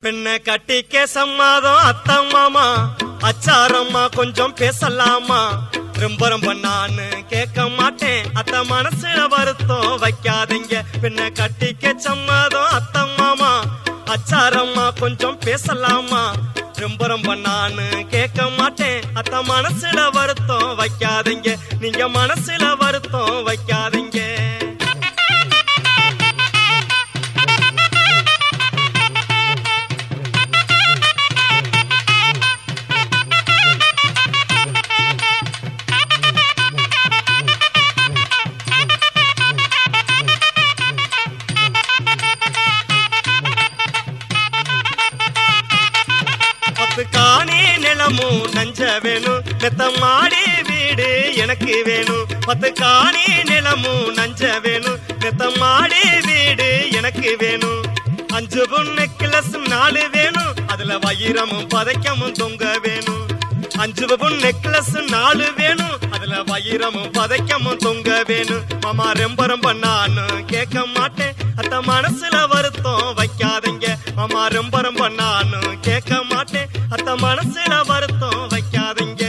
பெண்ண கட்டிக்க சம்மாதம் அத்தம்மாமா அச்சாரம்மா கொஞ்சம் பேசலாமா? ரொம்ப ரொம்ப நானு கேட்க மாட்டேன். அத்த மனசுல வருத்தம் வைக்காதீங்க. பெண்ண கட்டிக்க சம்மாதம் அத்தம்மாமா அச்சாரம்மா கொஞ்சம் பேசலாமா? ரொம்ப ரொம்ப நானு கேட்க மாட்டேன். அத்த மனசுல வருத்தம் வைக்காதீங்க. நீங்க மனசுல வருத்தம் வைக்காதீங்க. நிலமும் நஞ்ச வேணும் மெத்த மாடி வீடு எனக்கு வேணும். பத்து காணி நிலமும் நஞ்ச வேணும் மெத்த மாடி வீடு எனக்கு வேணும். அஞ்சு பொண்ணு கிளஸ் நாலு வேணும். அதுல வைரமும் பதைக்கமும் தொங்க வேணும். அஞ்சு பவுன் நெக்லஸ் நாலு வேணும். அதுல வைரமும் பதைக்கமும் தொங்க வேணும். மாமா ரொம்ப ரொம்ப நானு கேட்க மாட்டேன். அத்த மனசுல வருத்தம் வைக்காதீங்க. மாமா ரொம்ப ரொம்ப நானும் மனசுல வருத்தம் வைக்காதீங்க.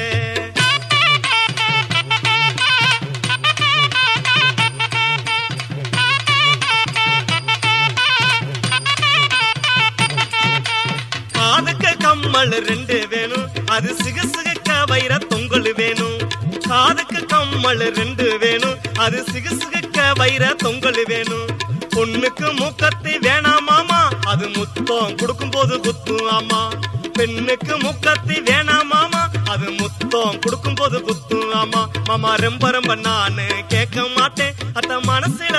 காதுக்கு கம்மல் ரெண்டு வேணும். அது சிகு சிகுக்க வைர தொங்கல் வேணும். காதுக்கு கம்மல் ரெண்டு வேணும். அது சிகு சிகுக்க வைர தொங்கல் வேணும். பொண்ணுக்கு மூக்கத்தி வேணாமாமா அது முத்தம் கொடுக்கும் போது குத்தும் ஆமா. பெண்ணுக்கு வேணாம் மாமா. அது முத்தம் கொடுக்கும் போது குத்தும் ஆமா. மாமா ரொம்ப ரொம்ப நானு கேட்க மாட்டேன். அத்த மனசுல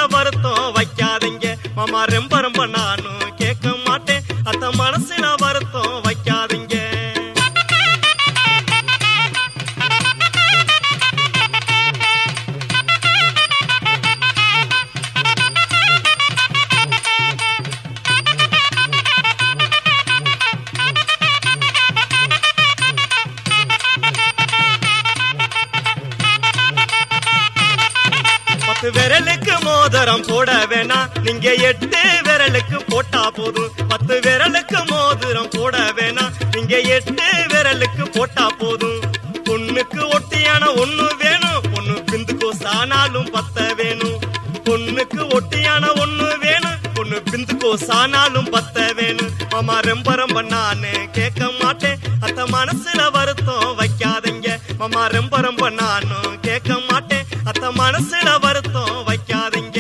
பத்து விரலுக்கு மோதிரம் போட வேணாம். நீங்க எட்டு விரலுக்கு போட்டா போதும். பத்து விரலுக்கு மோதிரம் போட வேணாம். நீங்க எட்டு விரலுக்கு போட்டா போதும். பொண்ணுக்கு ஒட்டியான ஒண்ணு வேணும். பொண்ணு பிந்துக்கோ சானாலும் பத்த வேணும். பொண்ணுக்கு ஒட்டியான ஒண்ணு வேணும். பொண்ணு பிந்துக்கோ சானாலும் பத்த வேணும். ஆமா ரொம்ப ரொம்ப நானு கேட்க மாட்டேன். அத்த மனசுல வருத்தம் வைக்காதீங்க. மாமா ரொம்ப ரொம்ப நானும் அத்த மனசுல வருத்தம் வைக்காதீங்க.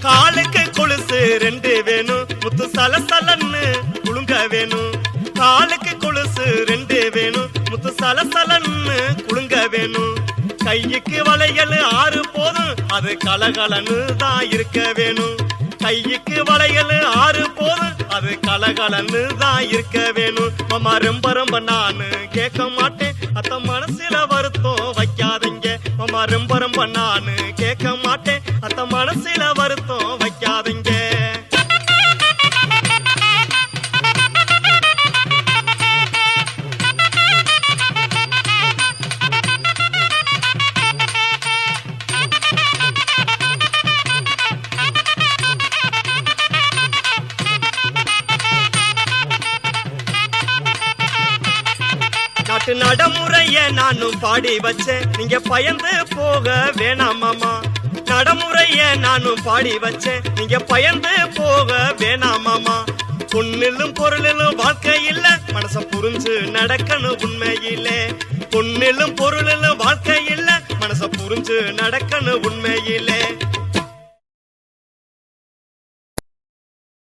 காலுக்கு கொலுசு ரெண்டு வேணும். முத்து சலசலன்னு குழுங்க வேணும். காலுக்கு கொலுசு ரெண்டு வேணும். முத்து சலசலன்னு குழுங்க வேணும். கையுக்கு வளையல் ஆறு போதும். அது கலகலன்னு தான் இருக்க வேணும். கைக்கு வளையல் ஆறு போதும் அது கலகலன்னு தான் இருக்க வேணும். மாமா ரொம்ப ரொம்ப நானு கேட்க மாட்டேன். அத்த மனசுல வருத்தம் வைக்காதீங்க. மாமா ரொம்ப ரொம்ப நானு கேட்க மாட்டேன். அத்த மனசுல வருத்தம் பாட்டு நடைமுறைய நானும் பாடி வச்சேன். நீங்க பயந்து போக வேணாம் மாமா. நடைமுறைய நானும் பாடி வச்சேன். நீங்க பயந்து போக வேணாம் மாமா. பொண்ணிலும் பொருளிலும் வாழ்க்கை இல்ல. மனச புரிஞ்சு நடக்கணும் உண்மையிலே. பொண்ணிலும் பொருளிலும் வாழ்க்கை இல்ல. மனச புரிஞ்சு நடக்கணும் உண்மையிலே.